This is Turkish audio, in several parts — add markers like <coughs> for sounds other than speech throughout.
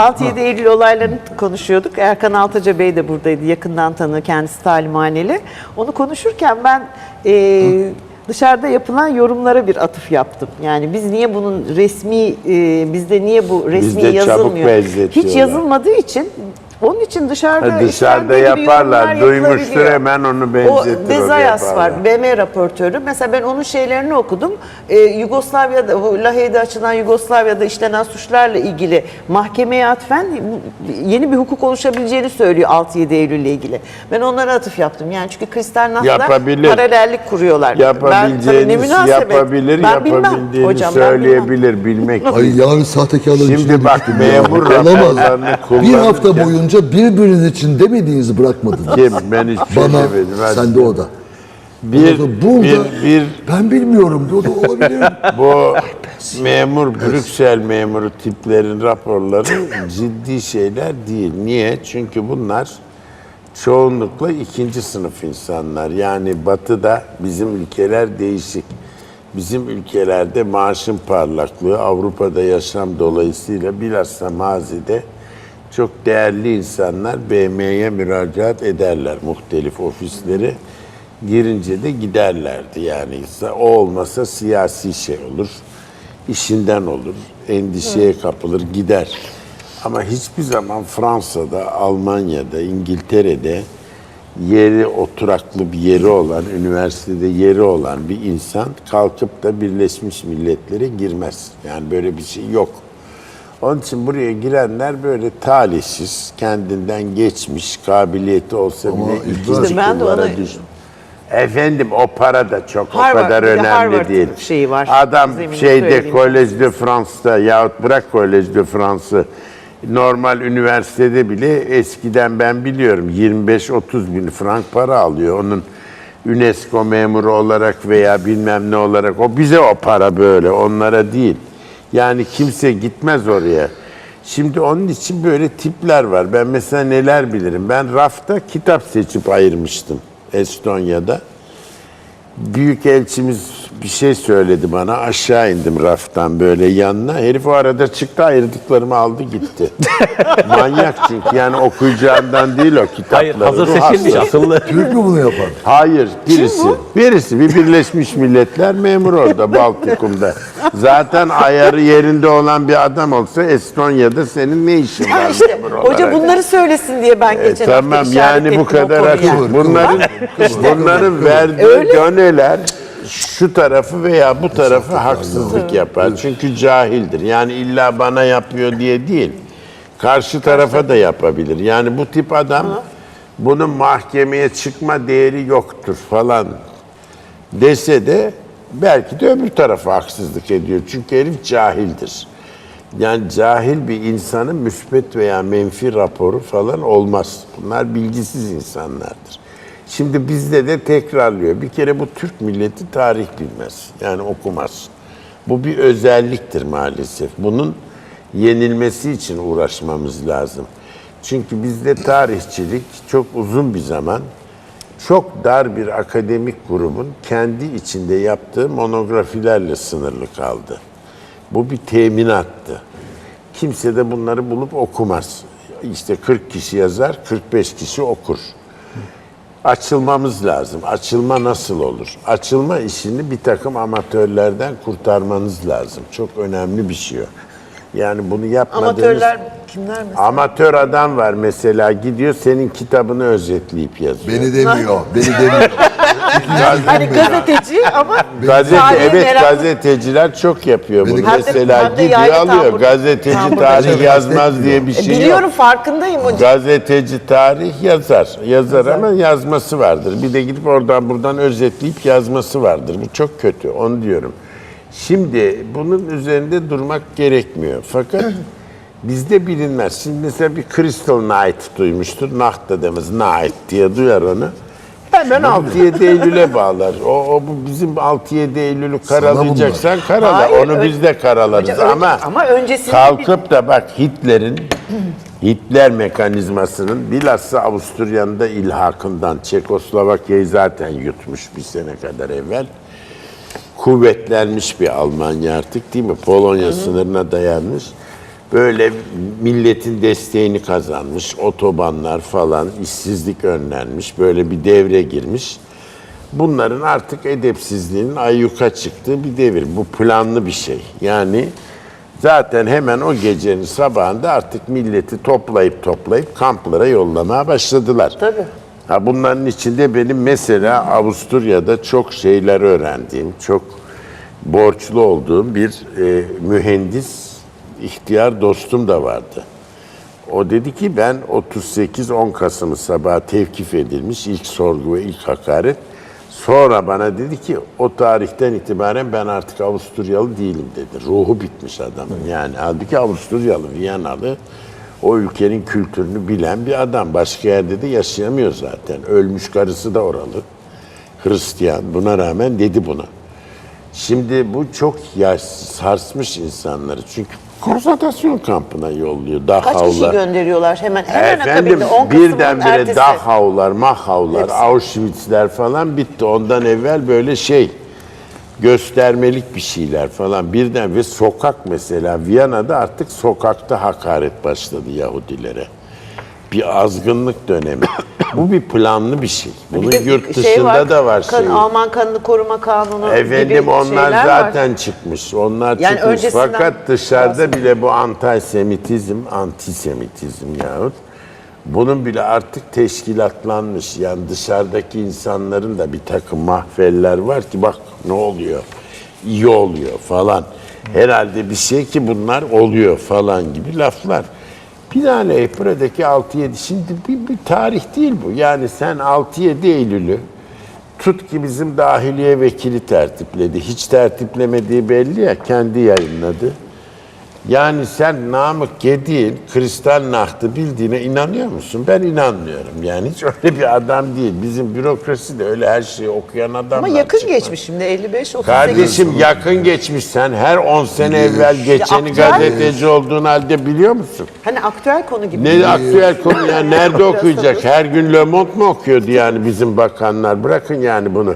6-7 Eylül olaylarını konuşuyorduk. Erkan Altaca Bey de buradaydı. Yakından tanı, kendisi talimhaneli. Onu konuşurken ben e, dışarıda yapılan yorumlara bir atıf yaptım. Yani biz niye bunun resmi, e, bizde niye bu resmi Bizde çabuk yazılmıyor? benzetiyorlar. Hiç yazılmadığı için onun için dışarıda Ha, dışarıda yaparlar. Duymuştur, hemen onu O benzetir, Bezayas onu var. BM raportörü. Mesela ben onun şeylerini okudum. Ee, Yugoslavya'da, bu Lahey'de açılan Yugoslavya'da işlenen suçlarla ilgili mahkemeye atfen yeni bir hukuk oluşabileceğini söylüyor 6-7 Eylül ile ilgili. Ben onlara atıf yaptım. Yani çünkü Kristal Yapabilir. paralellik kuruyorlar. Ben, tabii ne Yapabileceğini münasebet. yapabilir, Ben bilmem yapabildiğini hocam, ben bilmem. söyleyebilir, bilmek Ay yarın sahtekarların Şimdi bak, memur Olamaz. Bir hafta kullanırken- boyunca birbiriniz için demediğinizi bırakmadınız. <laughs> Kim? Ben hiçbir şey Bana, demedim. Ben- sende o da. Bir, Burada, bir, bir ben bilmiyorum diyordu olabilir. <laughs> bu memur, Brüksel memuru tiplerin raporları ciddi şeyler değil. Niye? Çünkü bunlar çoğunlukla ikinci sınıf insanlar. Yani batıda bizim ülkeler değişik. Bizim ülkelerde maaşın parlaklığı, Avrupa'da yaşam dolayısıyla bilhassa mazide çok değerli insanlar BM'ye müracaat ederler muhtelif ofisleri. Girince de giderlerdi yani. O olmasa siyasi şey olur, işinden olur, endişeye kapılır, gider. Ama hiçbir zaman Fransa'da, Almanya'da, İngiltere'de yeri oturaklı bir yeri olan, üniversitede yeri olan bir insan kalkıp da Birleşmiş Milletler'e girmez. Yani böyle bir şey yok. Onun için buraya girenler böyle talihsiz, kendinden geçmiş, kabiliyeti olsa Ama bile ikinci İşte ben de ona- düş- Efendim o para da çok Harvard, o kadar bir de önemli Harvard değil. şeyi var. Adam Zemini şeyde söyleyeyim. Collège de France'da yahut bırak Collège de France'ı normal üniversitede bile eskiden ben biliyorum 25-30 bin frank para alıyor. Onun UNESCO memuru olarak veya bilmem ne olarak o bize o para böyle onlara değil. Yani kimse gitmez oraya. Şimdi onun için böyle tipler var. Ben mesela neler bilirim? Ben rafta kitap seçip ayırmıştım Estonya'da. Büyük elçimiz bir şey söyledi bana. Aşağı indim raftan böyle yanına. Herif o arada çıktı ayırdıklarımı aldı gitti. <laughs> Manyak çünkü yani okuyacağından değil o kitapları. Hayır hazır Ruh seçilmiş hastası. akıllı. Türk mü bunu yapan? Hayır, birisi. Birisi bir Birleşmiş Milletler memuru orada <laughs> Baltikum'da. Zaten ayarı yerinde olan bir adam olsa Estonya'da senin ne işin var işte memur olarak? hoca bunları söylesin diye ben E, geçen tamam hafta işaret yani bu ettim o kadar konuya. açık. Bunların bunların verdiği Öyle. döneler şu tarafı veya bu tarafı haksızlık yapar. Çünkü cahildir. Yani illa bana yapıyor diye değil. Karşı tarafa da yapabilir. Yani bu tip adam bunun mahkemeye çıkma değeri yoktur falan dese de belki de öbür tarafa haksızlık ediyor. Çünkü herif cahildir. Yani cahil bir insanın müspet veya menfi raporu falan olmaz. Bunlar bilgisiz insanlardır. Şimdi bizde de tekrarlıyor. Bir kere bu Türk milleti tarih bilmez. Yani okumaz. Bu bir özelliktir maalesef. Bunun yenilmesi için uğraşmamız lazım. Çünkü bizde tarihçilik çok uzun bir zaman çok dar bir akademik grubun kendi içinde yaptığı monografilerle sınırlı kaldı. Bu bir teminattı. Kimse de bunları bulup okumaz. İşte 40 kişi yazar, 45 kişi okur. Açılmamız lazım. Açılma nasıl olur? Açılma işini bir takım amatörlerden kurtarmanız lazım. Çok önemli bir şey o. Yani bunu yapmadığınız... Amatörler kimler mesela? Amatör adam var mesela gidiyor senin kitabını özetleyip yazıyor. Beni demiyor. Beni demiyor. <laughs> Hani gazeteci ama Gazete, tarihe evet meraklı. gazeteciler çok yapıyor bunu. Beni- Hem de- Mesela hem de gidiyor yaylı alıyor. Gazeteci tarih yazmaz diye bir E, şey biliyorum yok. farkındayım hocam. Gazeteci tarih yazar. Yazar ama yazması vardır. Bir de gidip oradan buradan özetleyip yazması vardır. Bu çok kötü. Onu diyorum. Şimdi bunun üzerinde durmak gerekmiyor. Fakat <clears throat> bizde bilinmez. Şimdi mesela bir Crystal Night duymuştur. Nacht dediğimiz Night diye duyar onu. Hemen 6-7 Eylül'e bağlar. O, o bu bizim 6-7 Eylül'ü karalayacaksan karala. Hayır, Onu ön- biz de karalarız Hocam, ön- ama ama öncesinde kalkıp da bak Hitler'in Hitler mekanizmasının bilhassa Avusturya'nın da ilhakından Çekoslovakya'yı zaten yutmuş bir sene kadar evvel. Kuvvetlenmiş bir Almanya artık değil mi? Polonya sınırına dayanmış. Böyle milletin desteğini kazanmış, otobanlar falan, işsizlik önlenmiş, böyle bir devre girmiş. Bunların artık edepsizliğinin ayyuka çıktığı bir devir. Bu planlı bir şey. Yani zaten hemen o gecenin sabahında artık milleti toplayıp toplayıp kamplara yollamaya başladılar. Tabii. Ha bunların içinde benim mesela Avusturya'da çok şeyler öğrendiğim, çok borçlu olduğum bir e, mühendis ihtiyar dostum da vardı. O dedi ki ben 38-10 Kasım sabahı tevkif edilmiş ilk sorgu ve ilk hakaret. Sonra bana dedi ki o tarihten itibaren ben artık Avusturyalı değilim dedi. Ruhu bitmiş adamın yani. Halbuki Avusturyalı, Viyanalı o ülkenin kültürünü bilen bir adam. Başka yerde de yaşayamıyor zaten. Ölmüş karısı da oralı. Hristiyan. Buna rağmen dedi bunu. Şimdi bu çok yaş, sarsmış insanları. Çünkü konsantrasyon kampına yolluyor. Kaç kişi Dachau'lar. gönderiyorlar hemen hemen Efendim akabinde 10 Kasım'ın birdenbire ertesi. Dachau'lar, Mahau'lar, Hepsi. Auschwitz'ler falan bitti. Ondan evvel böyle şey göstermelik bir şeyler falan birden ve sokak mesela Viyana'da artık sokakta hakaret başladı Yahudilere. Bir azgınlık dönemi. <coughs> Bu bir planlı bir şey. Bunun Bir de yurt şey dışında da var kan- şey. Alman kanını koruma kanunu Efendim gibi onlar şeyler zaten var. çıkmış. Onlar Yani çıkmış. öncesinden Fakat dışarıda bile bu antisemitizm, antisemitizm yahut bunun bile artık teşkilatlanmış. Yani dışarıdaki insanların da bir takım mahveller var ki bak ne oluyor, iyi oluyor falan. Herhalde bir şey ki bunlar oluyor falan gibi laflar. Binaenaleyh buradaki 6-7 şimdi bir, bir tarih değil bu. Yani sen 6-7 Eylül'ü Tut ki bizim dahiliye vekili tertipledi. Hiç tertiplemediği belli ya kendi yayınladı. Yani sen Namık Gedi'nin kristal nahtı bildiğine inanıyor musun? Ben inanmıyorum. Yani hiç öyle bir adam değil. Bizim bürokrasi de öyle her şeyi okuyan adamlar. Ama yakın çıkmaz. geçmiş şimdi 55 38. Kardeşim yakın geçmiş sen her 10 sene evvel geçeni aktüel- gazeteci olduğun halde biliyor musun? Hani aktüel konu gibi. Ne aktüel konu ya nerede okuyacak? Her gün Le Monde mu okuyordu yani bizim bakanlar? Bırakın yani bunu.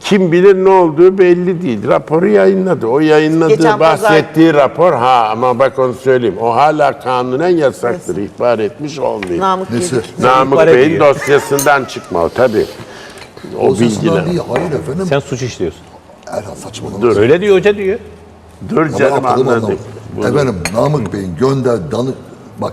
Kim bilir ne olduğu belli değil. Raporu yayınladı. O yayınladığı Geçen pazar- bahsettiği rapor ha ama bak onu söyleyeyim. O hala kanunen yasaktır. İhbar etmiş olmayayım. Namık Nesi? Namık İhbar Bey'in ediyor. dosyasından çıkma o tabii. O bilgiler. değil. Hayır efendim. Sen suç işliyorsun. Erhan saçmalama. Dur. Öyle diyor hoca diyor. Dur Ama canım anlamadım. Bunu- Efendim Namık Bey'in gönder, danı, bak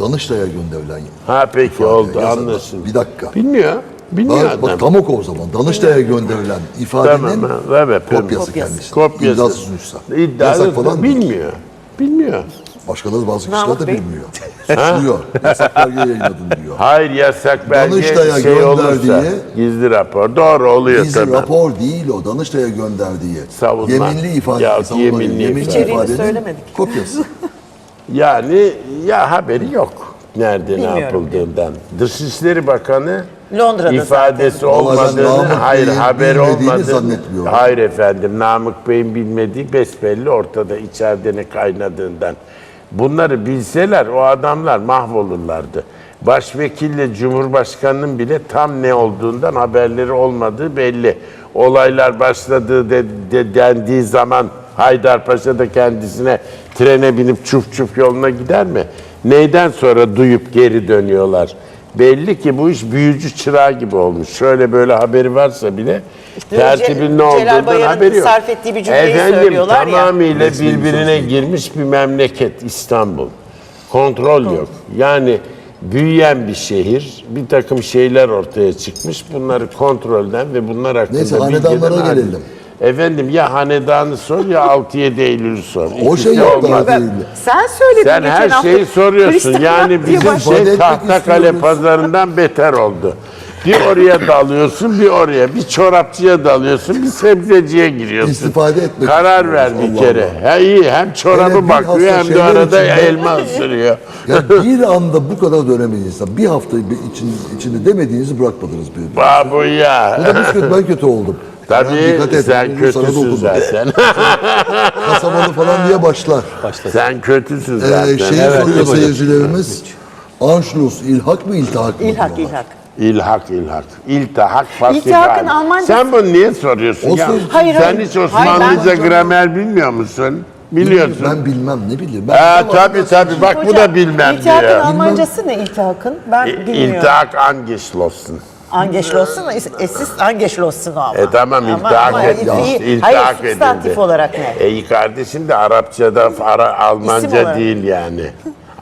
Danıştay'a gönderilen Ha peki oldu yazılı. anlaşıldı. Bir dakika. Bilmiyor. Bilmiyor Bak, bak adam. tam oku o zaman. Danıştay'a gönderilen ifadenin Tamam, ha, kopyası Kopyası. kendisi. Kopyası. İddiasız uçsa. İddialı Yasak falan değil. bilmiyor. Bilmiyor. Başkaları bazı kişiler Namık de Bey. bilmiyor. <laughs> Suçluyor. Yasak belge yayınladın diyor. Hayır yasak belge Danıştay'a şey olursa gönderdiği- gizli rapor. Doğru oluyor Gizli tabii. rapor değil o. Danıştay'a gönderdiği. Savunma. Yeminli ifade. Ya, savunma, yeminli ifade. İçeriğini söylemedik. Kopyası. <laughs> Yani ya haberi yok. Nerede ne Bilmiyorum. yapıldığından. Dışişleri Bakanı Londra'da ifadesi zaten. Olmadığını, Namık hayır Bey'in haberi bilmediğini olmadığını. zannetmiyorum. Hayır efendim Namık Bey'in bilmediği besbelli ortada içeride ne kaynadığından. Bunları bilseler o adamlar mahvolurlardı. Başvekille Cumhurbaşkanı'nın bile tam ne olduğundan haberleri olmadığı belli. Olaylar başladığı de, de- dendiği zaman Haydarpaşa da kendisine trene binip çuf çuf yoluna gider mi? Neyden sonra duyup geri dönüyorlar? Belli ki bu iş büyücü çırağı gibi olmuş. Şöyle böyle haberi varsa bile Ce- tertibin ne olduğundan haberi yok. sarf ettiği bir cümleyi Efendim, söylüyorlar ya. tamamıyla Resmi birbirine girmiş bir memleket İstanbul. Kontrol yok. Yani büyüyen bir şehir, bir takım şeyler ortaya çıkmış. Bunları kontrolden ve bunlar hakkında Neyse, bilgiden hanedanlara gelelim. Efendim ya hanedanı sor ya 6-7 Eylül'ü sor. O İkisi şey yok olmaz. daha değil. Sen söyledin Sen geçen her hafta. şeyi soruyorsun. Yani diye bizim baş- İfade şey Tahtakale pazarından beter oldu. Bir oraya dalıyorsun, bir oraya. Bir çorapçıya dalıyorsun, bir sebzeciye giriyorsun. İstifade etmek Karar ver istiyoruz, bir Allah kere. Ha iyi, hem çorabı Hele bakıyor hem de şeyler arada içinde- elma ısırıyor. Yani <laughs> bir anda bu kadar dönemeyiz insan. Bir hafta bir için, içinde demediğinizi bırakmadınız birbirine. Babu Bu ya. da biz kötü, ben kötü oldum. Tabii dikkat et, sen kötüsün zaten. <laughs> Kasabalı falan diye başlar. sen kötüsün Ee, zaten. şeyi Evet. soruyor seyircilerimiz. Anschluss, ilhak mı iltihak mı? İlhak diyorlar. ilhak. İlhak ilhak. İltihak fasihal. İltihakın Almancası- Sen bunu niye soruyorsun O ya? söz- Hayır, Sen hayır. hiç Hayır, Osmanlıca ben- gramer bilmiyor musun? Biliyorsun. Ben bilmem ne bileyim. Ben Ha, Tamam, tabii tabii bak bu da bilmem İltihakın diyor. Almancası ne iltihakın? Ben bilmiyorum. İltihak angeschlossen. Angeschlossen, es ist angeschlossen ama. E tamam Ama- iltihak ama İltihak Hayır, substantif edildi. olarak ne? E iyi kardeşim de Arapçada Ara, Almanca değil yani.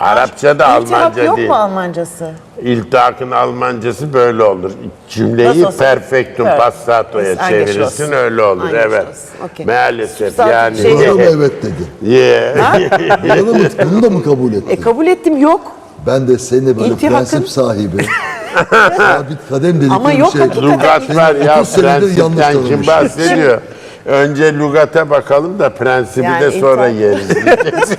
Arapçada Almanca yok değil. mu Almancası? İltihakın Almancası böyle olur. Cümleyi perfectum Evet. passato'ya çevirirsin öyle olur. Evet. Angeschlossen, okey. Maalesef Substantif yani. şey Buna da mı evet dedi? Yeah. Buna da mı, bunu da mı kabul etti? E kabul ettim yok. Ben de seni böyle İltihakın- prensip sahibi, sabit kadem dedikleri Ama yok şey. hakikaten. Lugat var ya 30 senedir yanlış prensipten kim tanımış. bahsediyor? Önce lugata bakalım da prensibi Yani de sonra iltihak- yeriz. <laughs>